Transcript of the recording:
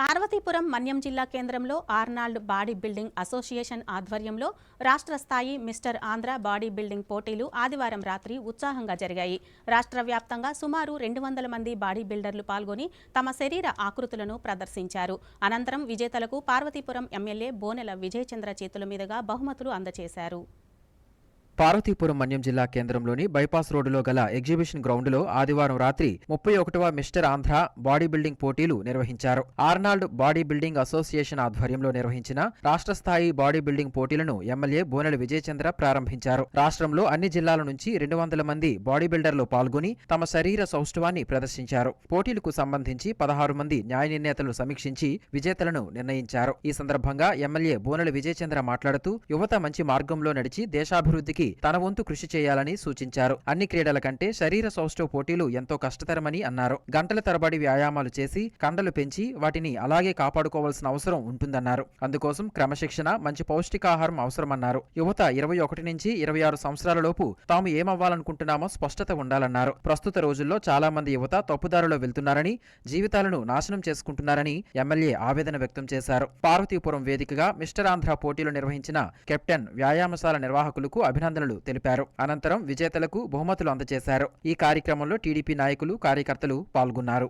పార్వతీపురం మన్యం జిల్లా కేంద్రంలో Arnold body building association ఆధ్వర్యంలో రాష్ట్ర స్థాయి మిస్టర్ ఆంధ్ర బాడీ బిల్డింగ్ పోటీలు ఆదివారం రాత్రి ఉత్సాహంగా జరిగాయి. రాష్ట్ర వ్యాప్తంగా సుమారు రెండు వందల మంది బాడీ బిల్డర్లు పాల్గొని తమ శరీర ఆకృతులను ప్రదర్శించారు. అనంతరం విజేతలకు పార్వతీపురం ఎమ్మెల్యే బోనెల విజయచంద్ర చేతుల మీదుగా బహుమతులు అందజేశారు పార్వతీపురం మన్యం జిల్లా కేంద్రంలోని బైపాస్ రోడ్డులో గల ఎగ్జిబిషన్ గ్రౌండ్లో ఆదివారం రాత్రి ముప్పై ఒకటవ మిస్టర్ ఆంధ్ర బాడీ బిల్డింగ్ పోటీలు నిర్వహించారు. ఆర్నాల్డ్ బాడీ బిల్డింగ్ అసోసియేషన్ ఆధ్వర్యంలో నిర్వహించిన రాష్ట్ర స్థాయి బాడీ బిల్డింగ్ పోటీలను ఎమ్మెల్యే బోనెల విజయచంద్ర ప్రారంభించారు. రాష్ట్రంలో అన్ని జిల్లాల నుంచి రెండు వందల మంది బాడీ బిల్డర్లు పాల్గొని తమ శరీర సౌష్ఠవాన్ని ప్రదర్శించారు. పోటీలకు సంబంధించి పదహారు మంది న్యాయ నిర్ణేతలు సమీక్షించి విజేతలను నిర్ణయించారు. ఈ సందర్భంగా ఎమ్మెల్యే బోనెల విజయచంద్ర మాట్లాడుతూ యువత మంచి మార్గంలో నడిచి దేశాభివృద్ధికి తన వంతు కృషి చేయాలని సూచించారు. అన్ని క్రీడల కంటే శరీర సౌష్ఠవ పోటీలు ఎంతో కష్టతరమని అన్నారు. గంటల తరబడి వ్యాయామాలు చేసి కండలు పెంచి వాటిని అలాగే కాపాడుకోవాల్సిన అవసరం ఉంటుందన్నారు. అందుకోసం క్రమశిక్షణ మంచి పౌష్టికాహారం అవసరమన్నారు. యువత ఇరవై ఒకటి నుంచి ఇరవై ఆరు సంవత్సరాలలోపు తాము ఏమవ్వాలనుకుంటున్నామో స్పష్టత ఉండాలన్నారు. ప్రస్తుత రోజుల్లో చాలా మంది యువత తప్పుదారిలో వెళ్తున్నారని జీవితాలను నాశనం చేసుకుంటున్నారని ఎమ్మెల్యే ఆవేదన వ్యక్తం చేశారు. పార్వతీపురం వేదికగా మిస్టర్ ఆంధ్ర పోటీలు నిర్వహించిన కెప్టెన్ వ్యాయామశాల నిర్వాహకులకు అభినందనలు తెలిపారు. అనంతరం విజేతలకు బహుమతులు అందజేశారు. ఈ కార్యక్రమంలో టీడీపీ నాయకులు కార్యకర్తలు పాల్గొన్నారు.